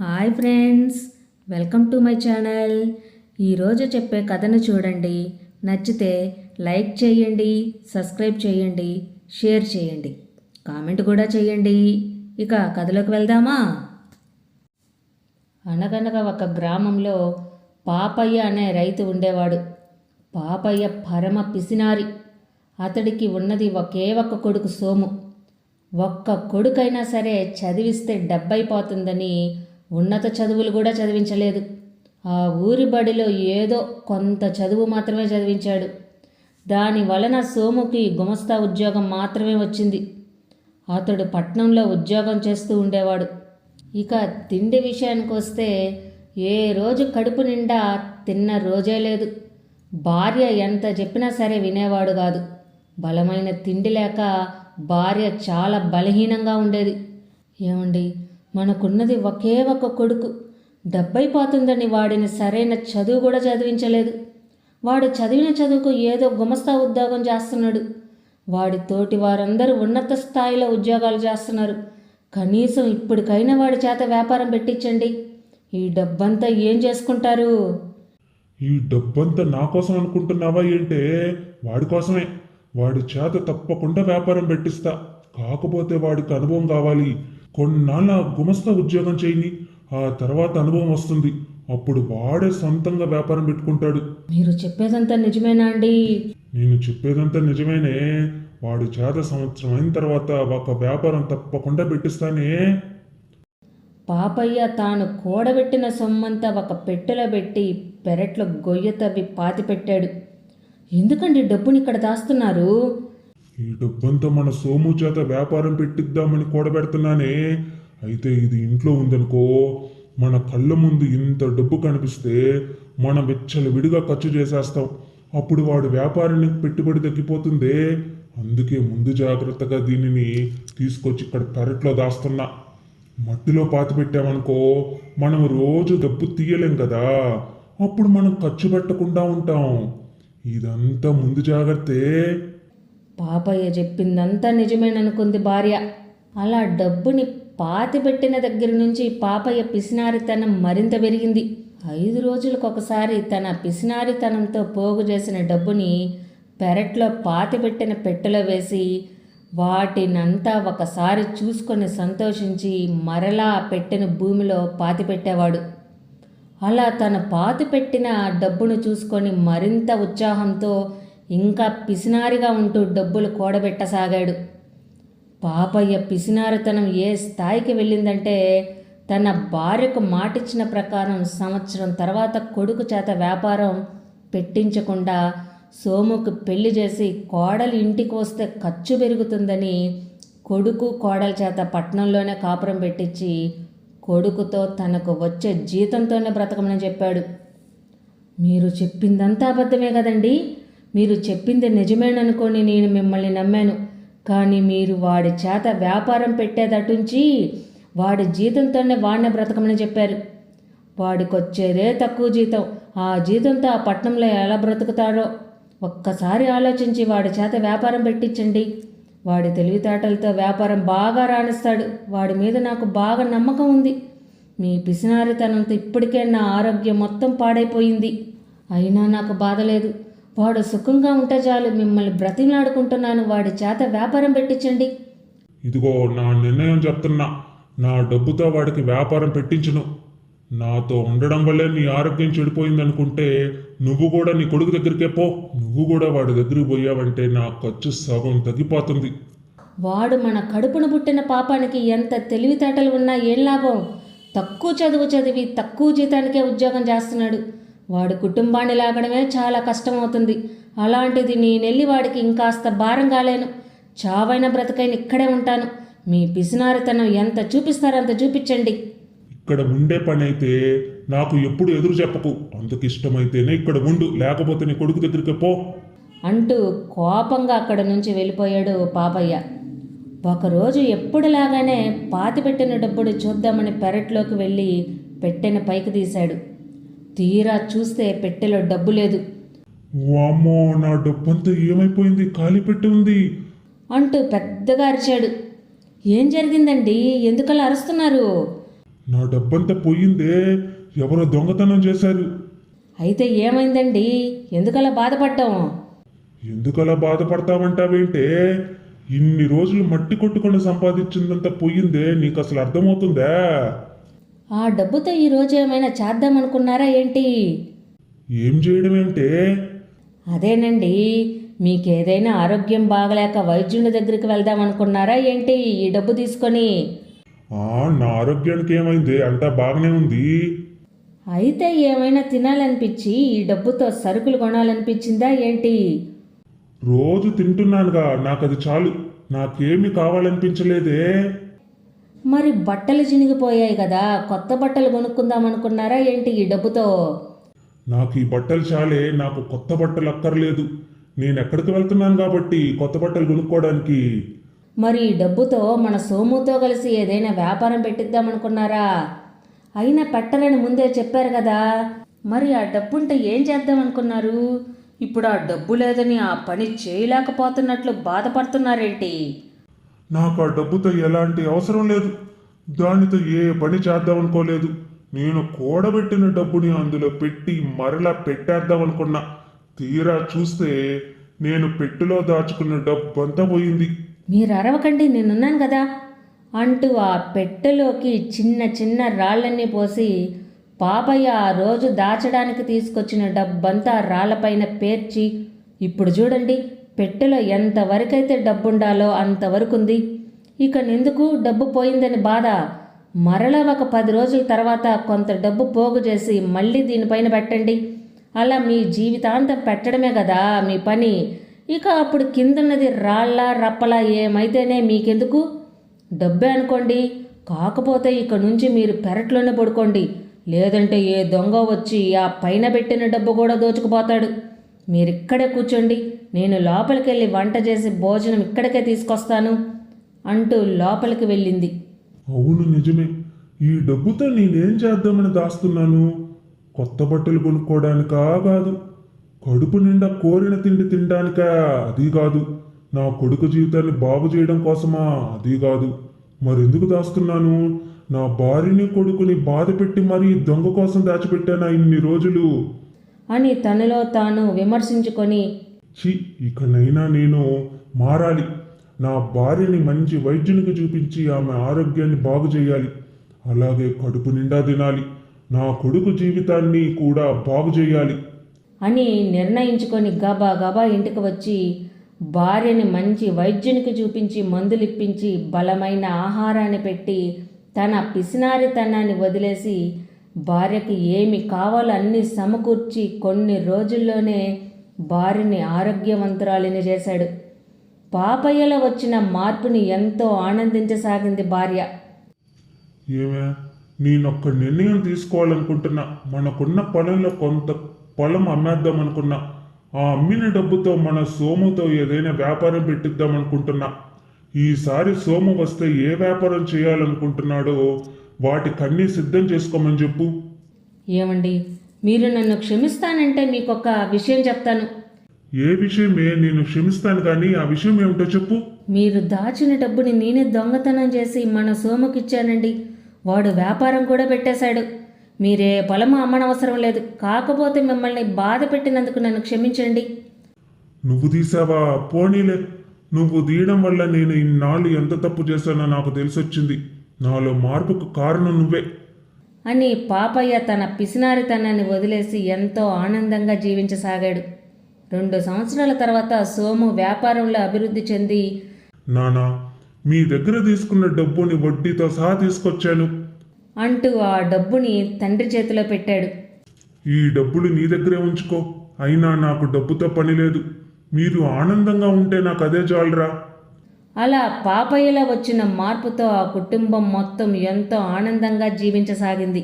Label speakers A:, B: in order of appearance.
A: Hi friends welcome to my channel. ఈరోజు చెప్పే కథను చూడండి. నచ్చితే లైక్ చేయండి సబ్స్క్రైబ్ చేయండి షేర్ చేయండి. కామెంట్ కూడా చేయండి. ఇక కథలోకి వెళ్దామా? అనగనగా ఒక గ్రామంలో పాపయ్య అనే రైతు ఉండేవాడు. పాపయ్య పరమ పిసినారి. అతడికి ఉన్నది ఒకే ఒక్క కొడుకు సోము. ఒక్క కొడుకైనా సరే చదివిస్తే డబ్బైపోతుందని ఉన్నత చదువులు కూడా చదివించలేదు. ఆ ఊరి బడిలో ఏదో కొంత చదువు మాత్రమే చదివించాడు. దాని వలన సోముకి గుమస్తా ఉద్యోగం మాత్రమే వచ్చింది. అతడు పట్నంలో ఉద్యోగం చేస్తూ ఉండేవాడు. ఇక తిండి విషయానికి వస్తే ఏ రోజు కడుపు నిండా తిన్న రోజే లేదు. భార్య ఎంత చెప్పినా సరే వినేవాడు కాదు. బలమైన తిండి లేక భార్య చాలా బలహీనంగా ఉండేది. ఏమండి? మనకున్నది ఒకే ఒక కొడుకు. డబ్బైపోతుందని వాడిని సరైన చదువు కూడా చదివించలేదు. వాడు చదివిన చదువుకు ఏదో గుమస్తా ఉద్యోగం చేస్తున్నాడు. వాడి తోటి వారందరూ ఉన్నత స్థాయిలో ఉద్యోగాలు చేస్తున్నారు. కనీసం ఇప్పటికైనా వాడి చేత వ్యాపారం పెట్టించండి. ఈ డబ్బంతా ఏం చేసుకుంటారు?
B: ఈ డబ్బంతా నా కోసం అనుకుంటున్నావా ఏంటే? వాడి కోసమే. వాడి చేత తప్పకుండా వ్యాపారం పెట్టిస్తా. కాకపోతే వాడికి అనుభవం కావాలి. కొన్నాళ్ళ గుమస్తా ఉద్యోగం చేయని ఆ తర్వాత అనుభవం వస్తుంది. అప్పుడు వాడే సొంతంగా వ్యాపారం పెట్టుకుంటాడు.
A: మీరు చెప్పేదంతా నిజమేనా అండి?
B: నేను చెప్పేదంతా నిజమేనే. వాడి చేత సంవత్సరం అయిన తర్వాత ఒక వ్యాపారం తప్పకుండా పెట్టిస్తానే.
A: పాపయ్య తాను కూడబెట్టిన సొమ్మంతా ఒక పెట్టెలో పెట్టి పెరట్లో గొయ్య తవ్వి పాతి పెట్టాడు ఎందుకండి డబ్బుని ఇక్కడ దాస్తున్నారు?
B: ఈ డబ్బంతా మన సోము చేత వ్యాపారం పెట్టిద్దామని కూడబెడుతున్నానే. అయితే ఇది ఇంట్లో ఉందనుకో మన కళ్ళ ముందు ఇంత డబ్బు కనిపిస్తే మనం వెచ్చలు విడిగా ఖర్చు చేసేస్తాం. అప్పుడు వాడు వ్యాపారానికి పెట్టుబడి తగ్గిపోతుందే. అందుకే ముందు జాగ్రత్తగా దీనిని తీసుకొచ్చి ఇక్కడ పెరట్లో దాస్తున్నా. మట్టిలో పాతి పెట్టామనుకో మనం రోజు డబ్బు తీయలేం కదా. అప్పుడు మనం ఖర్చు పెట్టకుండా ఉంటాం. ఇదంతా ముందు జాగ్రత్తే.
A: పాపయ్య చెప్పిందంతా నిజమేననుకుంది భార్య. అలా డబ్బుని పాతి పెట్టిన దగ్గర నుంచి పాపయ్య పిసినారితనం మరింత పెరిగింది. ఐదు రోజులకు ఒకసారి తన పిసినారితనంతో పోగు చేసిన డబ్బుని పెరట్లో పాతి పెట్టిన పెట్టెలో వేసి వాటినంతా ఒకసారి చూసుకొని సంతోషించి మరలా పెట్టిన భూమిలో పాతి పెట్టేవాడు. అలా తను పాతి పెట్టిన డబ్బును చూసుకొని మరింత ఉత్సాహంతో ఇంకా పిసినారిగా ఉంటూ డబ్బులు కూడబెట్టసాగాడు. పాపయ్య పిసినారితనం ఏ స్థాయికి వెళ్ళిందంటే తన భార్యకు మాటిచ్చిన ప్రకారం సంవత్సరం తర్వాత కొడుకు చేత వ్యాపారం పెట్టించకుండా సోముకు పెళ్ళి చేసి కోడలు ఇంటికి వస్తే ఖర్చు పెరుగుతుందని కొడుకు కోడల చేత పట్నంలోనే కాపురం పెట్టించి కొడుకుతో తనకు వచ్చే జీతంతోనే బ్రతకమని చెప్పాడు. మీరు చెప్పిందంతా అబద్ధమే కదండీ? మీరు చెప్పింది నిజమేననుకొని నేను మిమ్మల్ని నమ్మాను. కానీ మీరు వాడి చేత వ్యాపారం పెట్టేదటుంచి వాడి జీతంతోనే వాడిని బ్రతకమని చెప్పారు. వాడికొచ్చేదే తక్కువ జీతం. ఆ జీతంతో ఆ పట్నంలో ఎలా బ్రతుకుతాడో ఒక్కసారి ఆలోచించి వాడి చేత వ్యాపారం పెట్టించండి. వాడి తెలివితేటలతో వ్యాపారం బాగా రాణిస్తాడు. వాడి మీద నాకు బాగా నమ్మకం ఉంది. మీ పిసినారితనంతో ఇప్పటికే నా ఆరోగ్యం మొత్తం పాడైపోయింది. అయినా నాకు బాధ లేదు వాడు సుఖంగా ఉంటే చాలు మిమ్మల్ని బ్రతిమలాడుకుంటున్నాను. వాడి చేత వ్యాపారం పెట్టించండి.
B: ఇదిగో నా నిర్ణయం చెప్తున్నా. నా డబ్బుతో వాడికి వ్యాపారం పెట్టించును. నాతో ఉండడం వల్లే నీ ఆరోగ్యం చెడిపోయిందనుకుంటే నువ్వు కూడా నీ కొడుకు దగ్గరికే పో. నువ్వు కూడా వాడి దగ్గరికి పోయావంటే నా ఖర్చు సగం తగ్గిపోతుంది.
A: వాడు మన కడుపున పుట్టిన పాపానికి ఎంత తెలివితేటలు ఉన్నా ఏం లాభం? తక్కువ చదువు చదివి తక్కువ జీతానికే ఉద్యోగం చేస్తున్నాడు. వాడి కుటుంబాన్ని లాగడమే చాలా కష్టమవుతుంది. అలాంటిది నేనెళ్ళి వాడికి ఇంకాస్త భారం కాలేను. చావైన బ్రతకైన ఇక్కడే ఉంటాను. మీ పిసినారితనం ఎంత చూపిస్తారో అంత చూపించండి.
B: ఇక్కడ ఉండే పని అయితే నాకు ఎప్పుడు ఎదురు చెప్పకు. అందుకు ఇష్టమైతేనే ఇక్కడ ఉండు. లేకపోతే నీ కొడుకు దగ్గరికి పో.
A: అంటూ కోపంగా అక్కడి నుంచి వెళ్ళిపోయాడు పాపయ్య. ఒకరోజు ఎప్పుడులాగానే పాతిపెట్టిన డబ్బుడు చూద్దామని పెరట్లోకి వెళ్ళి పెట్టెన పైకి తీశాడు. తీరా చూస్తే పెట్టెలో డబ్బు లేదు.
B: వామ్మో నా డబ్బంతా ఏమైపోయింది? ఖాళీ పెట్టి ఉంది.
A: అంటూ పెద్దగా అరిచాడు. ఏం జరిగిందండి? ఎందుకలా అరుస్తున్నారు?
B: నా డబ్బంతా పోయిందే. ఎవరో దొంగతనం చేశారు.
A: అయితే ఏమైందండి? ఎందుకలా బాధపడ్డాం?
B: ఎందుకలా బాధపడతావంటావేంటే ఇన్ని రోజులు మట్టి కొట్టుకొని సంపాదించిందంతా పోయిందే. నీకు అసలు అర్థమవుతుందా?
A: ఆ డబ్బుతో ఈ రోజు ఏమైనా చేద్దామనుకున్నారా ఏంటి?
B: ఏం చేయడం ఏంటే?
A: అదేనండి మీకేదైనా ఆరోగ్యం బాగలేక వైద్యుని దగ్గరికి వెళ్దామనుకున్నారా ఏంటి ఈ డబ్బు తీసుకొని?
B: నా ఆరోగ్యానికి ఏమైంది? అంతా బాగానే ఉంది.
A: అయితే ఏమైనా తినాలనిపించి ఈ డబ్బుతో సరుకులు కొనాలనిపించిందా ఏంటి?
B: రోజు తింటున్నానుగా నాకు అది చాలు. నాకేమి కావాలనిపించలేదే.
A: మరి బట్టలు చినిగిపోయాయి కదా కొత్త బట్టలు కొనుక్కుందామనుకున్నారా ఏంటి ఈ డబ్బుతో?
B: నాకు ఈ బట్టలు చాలే నాకు కొత్త బట్టలు అక్కర్లేదు. నేను ఎక్కడికి వెళ్తున్నాను కాబట్టి కొత్త బట్టలు కొనుక్కోవడానికి.
A: మరి ఈ డబ్బుతో మన సోముతో కలిసి ఏదైనా వ్యాపారం పెట్టిద్దామనుకున్నారా అయినా పెట్టరని ముందే చెప్పారు కదా. మరి ఆ డబ్బుంటే ఏం చేద్దామనుకున్నారు ఇప్పుడు ఆ డబ్బు లేదని ఆ పని చేయలేకపోతున్నట్లు బాధపడుతున్నారేంటి?
B: నాకు ఆ డబ్బుతో ఎలాంటి అవసరం లేదు. దానితో ఏ పని చేద్దామనుకోలేదు నేను కూడబెట్టిన డబ్బుని అందులో పెట్టి మరలా పెట్టేద్దామనుకున్నా తీరా చూస్తే నేను పెట్టెలో దాచుకున్న డబ్బు అంతా పోయింది.
A: మీరు అరవకండి నేనున్నాను కదా. అంటూ ఆ పెట్టెలోకి చిన్న చిన్న రాళ్ళన్నీ పోసి పాపయ్య ఆ రోజు దాచడానికి తీసుకొచ్చిన డబ్బంతా రాళ్ళపైన పేర్చి ఇప్పుడు చూడండి. పెట్టెలో ఎంతవరకైతే డబ్బుండాలో అంతవరకు ఉంది ఇక ఎందుకు డబ్బు పోయిందని బాధ. మరలా ఒక పది రోజుల తర్వాత కొంత డబ్బు పోగు చేసి మళ్ళీ దీనిపైన పెట్టండి. అలా మీ జీవితాంతం పెట్టడమే కదా మీ పని. ఇక అప్పుడు కిందన్నది రాళ్ళ రప్పల ఏమైతేనే మీకెందుకు? డబ్బే అనుకోండి. కాకపోతే ఇక నుంచి మీరు పెరట్లోనే పడుకోండి. లేదంటే ఏ దొంగ వచ్చి ఆ పైన పెట్టిన డబ్బు కూడా దోచుకుపోతాడు. మీరిక్కడే కూర్చోండి. నేను లోపలికి వెళ్ళి వంట చేసి భోజనం ఇక్కడికే తీసుకొస్తాను అంటూ లోపలికి వెళ్ళింది.
B: అవును నిజమే. ఈ డబ్బుతో నేనేం చేద్దామని దాస్తున్నాను? కొత్త బట్టలు కొనుక్కోవడానికా కాదు. కడుపు నిండా కోరిన తిండి తినడానికా? అది కాదు. నా కొడుకు జీవితాన్ని బాగు చేయడం కోసమా? అది కాదు. మరెందుకు దాస్తున్నాను? నా భార్యని కొడుకుని బాధ పెట్టి మరీ దొంగ కోసం దాచిపెట్టానా ఇన్ని రోజులు?
A: అని తనలో తాను విమర్శించుకొని
B: చి ఇకనైనా నేను మారాలి. నా భార్యని మంచి వైద్యునికి చూపించి ఆమె ఆరోగ్యాన్ని బాగు చేయాలి. అలాగే కడుపు నిండా తినాలి. నా కొడుకు జీవితాన్ని కూడా బాగు చేయాలి.
A: అని నిర్ణయించుకొని గబా గబా ఇంటికి వచ్చి భార్యని మంచి వైద్యునికి చూపించి మందులిప్పించి బలమైన ఆహారాన్ని పెట్టి తన పిసినారితనాన్ని వదిలేసి భార్యకి ఏమి కావాలో అన్నీ సమకూర్చి కొన్ని రోజుల్లోనే భార్యని ఆరోగ్యవంతురాలిని చేశాడు. పాపయ్యలో వచ్చిన మార్పుని ఎంతో ఆనందించసాగింది భార్య.
B: ఏమే? నేనొక్క నిర్ణయం తీసుకోవాలనుకుంటున్నా. మనకున్న పొలంలో కొంత పొలం అమ్మేద్దాం అనుకున్నా ఆ అమ్మిన డబ్బుతో మన సోముతో ఏదైనా వ్యాపారం పెట్టిద్దాం అనుకుంటున్నా ఈసారి సోము వస్తే ఏ వ్యాపారం చేయాలనుకుంటున్నాడో వాటికన్నీ సిద్ధం చేసుకోమని చెప్పు.
A: ఏమండి? మీరు నన్ను క్షమిస్తానంటే మీకు ఒక విషయం చెప్తాను.
B: ఏ విషయమే నేను క్షమిస్తాను కానీ ఆ విషయం ఏమిటో చెప్పు.
A: మీరు దాచిన డబ్బుని నేనే దొంగతనం చేసి మన సోముకిచ్చానండి. వాడు వ్యాపారం కూడా పెట్టేశాడు. మీరే పొలము అమ్మనవసరం లేదు. కాకపోతే మిమ్మల్ని బాధ పెట్టినందుకు నన్ను క్షమించండి.
B: నువ్వు తీసావా? పోనీలే. నువ్వు తీయడం వల్ల నేను ఇన్నాళ్ళు ఎంత తప్పు చేశానో నాకు తెలిసొచ్చింది. నాలో మార్పుకు కారణం నువ్వే.
A: అని పాపయ్య తన పిసినారితనాన్ని వదిలేసి ఎంతో ఆనందంగా జీవించసాగాడు. రెండు సంవత్సరాల తర్వాత సోము వ్యాపారంలో అభివృద్ధి చెంది
B: నానా మీ దగ్గర తీసుకున్న డబ్బుని వడ్డీతో సహా తీసుకొచ్చాను.
A: అంటూ ఆ డబ్బుని తండ్రి చేతిలో పెట్టాడు.
B: ఈ డబ్బులు నీ దగ్గరే ఉంచుకో. అయినా నాకు డబ్బుతో పని లేదు. మీరు ఆనందంగా ఉంటే నాకు అదే చాలరా.
A: అలా పాపయ్యలో వచ్చిన మార్పుతో ఆ కుటుంబం మొత్తం ఎంతో ఆనందంగా జీవించసాగింది.